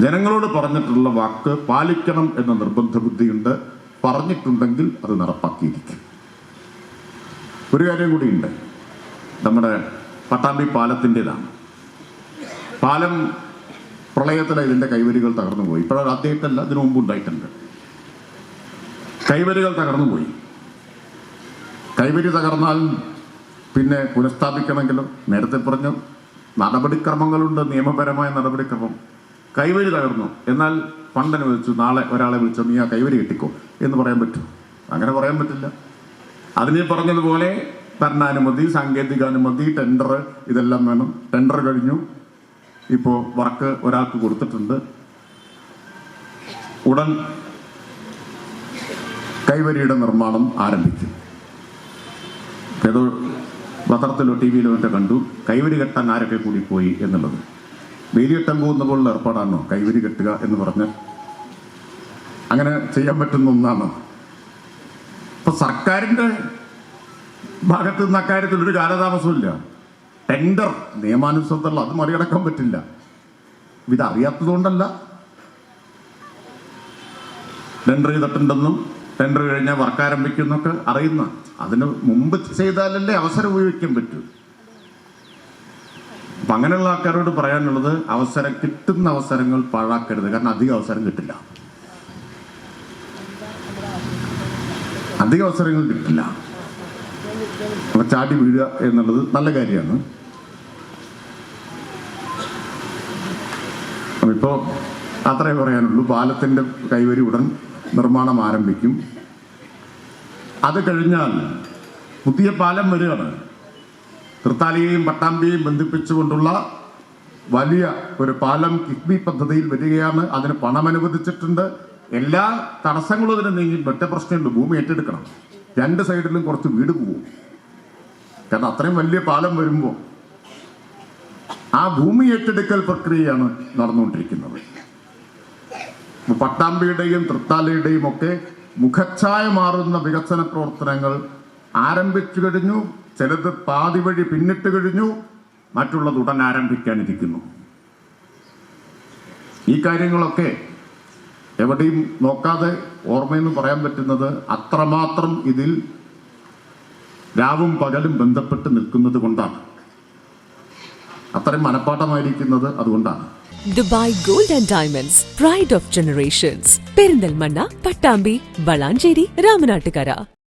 ജനങ്ങളോട് പറഞ്ഞിട്ടുള്ള വാക്ക് പാലിക്കണം എന്ന നിർബന്ധ ബുദ്ധിയുണ്ട്. പറഞ്ഞിട്ടുണ്ടെങ്കിൽ അത് നടപ്പാക്കിയിരിക്കും. ഒരു കാര്യം കൂടിയുണ്ട്. നമ്മുടെ പട്ടാമ്പി പാലത്തിന്റെതാണ്. പാലം പ്രളയത്തിലെ ഇതിന്റെ കൈവരികൾ തകർന്നു പോയി. ഇപ്പോഴത് ആദ്യമായിട്ടല്ല ഇതിനു മുമ്പ് ഉണ്ടായിട്ടുണ്ട്. കൈവരികൾ തകർന്നു പോയി. കൈവരി തകർന്നാൽ പിന്നെ പുനഃസ്ഥാപിക്കണമെങ്കിലും? നേരത്തെ പറഞ്ഞു നടപടിക്രമങ്ങളുണ്ട്. നിയമപരമായ നടപടിക്രമം. കൈവരി തകർന്നു. എന്നാൽ പണ്ടനെ അനുവദിച്ചു നാളെ ഒരാളെ വിളിച്ചു നീ ആ കൈവരി കിട്ടിക്കോ എന്ന് പറയാൻ പറ്റും. അങ്ങനെ പറയാൻ പറ്റില്ല. അതിന് പറഞ്ഞതുപോലെ ഭരണാനുമതി സാങ്കേതികാനുമതി ടെൻഡർ ഇതെല്ലാം വേണം. ടെൻഡർ കഴിഞ്ഞു. ഇപ്പോൾ വർക്ക് ഒരാൾക്ക് കൊടുത്തിട്ടുണ്ട്. ഉടൻ കൈവരിയുടെ നിർമ്മാണം ആരംഭിക്കും. ഏതോ പത്രത്തിലോ ടി വിയിലോ മറ്റോ കണ്ടു കൈവരി കെട്ടാൻ ആരൊക്കെ കൂടി പോയി എന്നുള്ളത്. വേലിയെട്ടാൻ പോകുന്ന പോലുള്ള ഏർപ്പാടാണോ? കൈവരി കെട്ടുക എന്ന് പറഞ്ഞ് അങ്ങനെ ചെയ്യാൻ പറ്റുന്ന ഒന്നാണ്. ഇപ്പൊ സർക്കാരിന്റെ ഭാഗത്ത് നിന്ന് അക്കാര്യത്തിൽ ഒരു കാലതാമസമില്ല ടെൻഡർ നിയമാനുസൃതമുള്ള അത് മറികടക്കാൻ പറ്റില്ല. ഇതറിയാത്തതുകൊണ്ടല്ല ടെൻഡർ ചെയ്തിട്ടുണ്ടെന്നും ടെൻഡർ കഴിഞ്ഞാൽ വർക്ക് ആരംഭിക്കുന്നൊക്കെ അറിയുന്ന അതിന് മുമ്പ് ചെയ്താലല്ലേ അവസരം ഉപയോഗിക്കാൻ പറ്റൂ. അപ്പൊ അങ്ങനെയുള്ള ആൾക്കാരോട് പറയാനുള്ളത് അവസരം കിട്ടുന്ന അവസരങ്ങൾ പാഴാക്കരുത്. കാരണം അധികം അവസരം കിട്ടില്ല. അധികം അവസരങ്ങൾ കിട്ടില്ല. അപ്പൊ ചാടി വീഴുക എന്നുള്ളത് നല്ല കാര്യമാണ്. ഇപ്പോ അത്രേ പറയാനുള്ളൂ. പാലത്തിന്റെ കൈവരി ഉടൻ നിർമ്മാണം ആരംഭിക്കും. അത് കഴിഞ്ഞാൽ പുതിയ പാലം വരികയാണ്. തൃത്താലയെയും പട്ടാമ്പിയെയും ബന്ധിപ്പിച്ചുകൊണ്ടുള്ള വലിയ ഒരു പാലം കിഫ്ബി പദ്ധതിയിൽ വരികയാണ്. അതിന് പണം അനുവദിച്ചിട്ടുണ്ട്. എല്ലാ തടസ്സങ്ങളും അതിന് നീങ്ങി ഒറ്റ പ്രശ്നമുണ്ട്. ഭൂമി ഏറ്റെടുക്കണം. രണ്ട് സൈഡിലും കുറച്ച് വീട് പോവും. കാരണം അത്രയും വലിയ പാലം വരുമ്പോൾ ആ ഭൂമി ഏറ്റെടുക്കൽ പ്രക്രിയയാണ് നടന്നുകൊണ്ടിരിക്കുന്നത്. പട്ടാമ്പിയുടെയും തൃത്താലയുടെയും ഒക്കെ മുഖച്ഛായ മാറുന്ന വികസന പ്രവർത്തനങ്ങൾ ആരംഭിച്ചു കഴിഞ്ഞു ചിലത് പാതി വഴി പിന്നിട്ട് കഴിഞ്ഞു മറ്റുള്ളത് ഉടൻ ആരംഭിക്കാനിരിക്കുന്നു. ഈ കാര്യങ്ങളൊക്കെ എവിടെയും നോക്കാതെ ഓർമ്മയെന്ന് പറയാൻ പറ്റുന്നത് അത്രമാത്രം ഇതിൽ രാവും പകലും ബന്ധപ്പെട്ട് നിൽക്കുന്നത് കൊണ്ടാണ്. അത്രയും മനപ്പാട്ടമായിരിക്കുന്നത് അതുകൊണ്ടാണ്. Dubai gold and diamonds pride of generations. Perinthalmanna Pattambi Valanchery Ramanattukara.